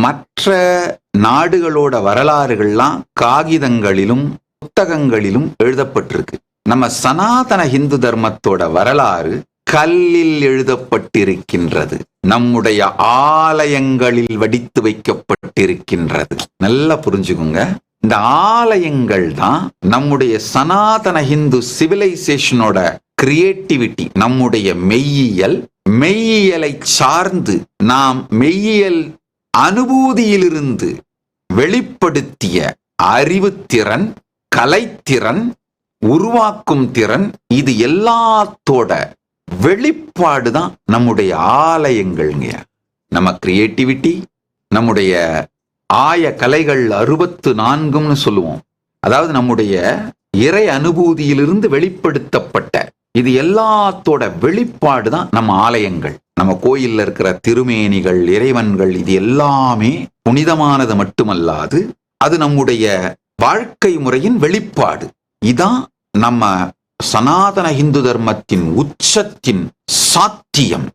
மற்ற நாடுகளோட வரலாறுகள்லாம் காகிதங்களிலும் புத்தகங்களிலும் எழுதப்பட்டிருக்கு. நம்ம சனாதன இந்து தர்மத்தோட வரலாறு கல்லில் எழுதப்பட்டிருக்கின்றது. நம்முடைய ஆலயங்களில் வடித்து வைக்கப்பட்டிருக்கின்றது. நல்லா புரிஞ்சுக்குங்க. இந்த ஆலயங்கள் தான் நம்முடைய சனாதன ஹிந்து சிவிலைசேஷனோட கிரியேட்டிவிட்டி நம்முடைய மெய்யியல். மெய்யியலை சார்ந்து நாம் மெய்யியல் அனுபூதியிலிருந்து வெளிப்படுத்திய அறிவுத்திறன் கலைத்திறன் உருவாக்கும் திறன் இது எல்லாத்தோட வெளிப்பாடு தான் நம்முடைய ஆலயங்கள்ங்க. நம்ம கிரியேட்டிவிட்டி நம்முடைய ஆய கலைகள் அறுபத்து நான்கும்னு சொல்லுவோம். அதாவது நம்முடைய இறை அனுபூதியிலிருந்து வெளிப்படுத்தப்பட்ட இது எல்லாத்தோட வெளிப்பாடு தான் நம்ம ஆலயங்கள். நம்ம கோயில்ல இருக்கிற திருமேனிகள் இறைவன்கள் இது எல்லாமே புனிதமானது மட்டுமல்லாது அது நம்முடைய வாழ்க்கை முறையின் வெளிப்பாடு. இதான் நம்ம சனாதன இந்து தர்மத்தின் உச்சத்தின் சாத்தியம்.